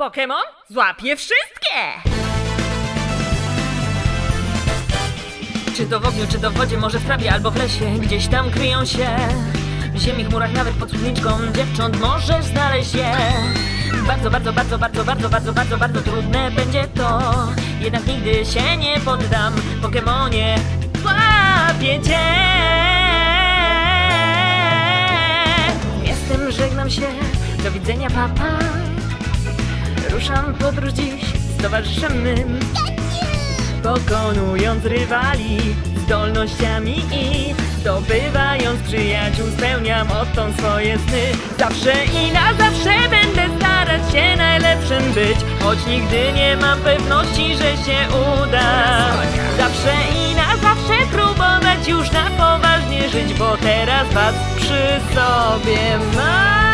Pokémon złapie wszystkie! Czy to w ogniu, czy to w wodzie, może w trawie albo w lesie Gdzieś tam kryją się. W ziemi, chmurach, nawet pod spódniczką Dziewcząt możesz znaleźć je. Bardzo, bardzo, bardzo, bardzo, bardzo, bardzo, bardzo, bardzo trudne będzie to. Jednak nigdy się nie poddam Pokemonie łapię cię. Jestem, żegnam się. Do widzenia, papa Ruszam w podróż dziś z towarzyszem mym. Pokonując rywali zdolnościami i zdobywając przyjaciół spełniam odtąd swoje sny. Zawsze i na zawsze będę starać się najlepszym być Choć nigdy nie mam pewności, że się uda. Zawsze i na zawsze próbować już na poważnie żyć Bo teraz was przy sobie mam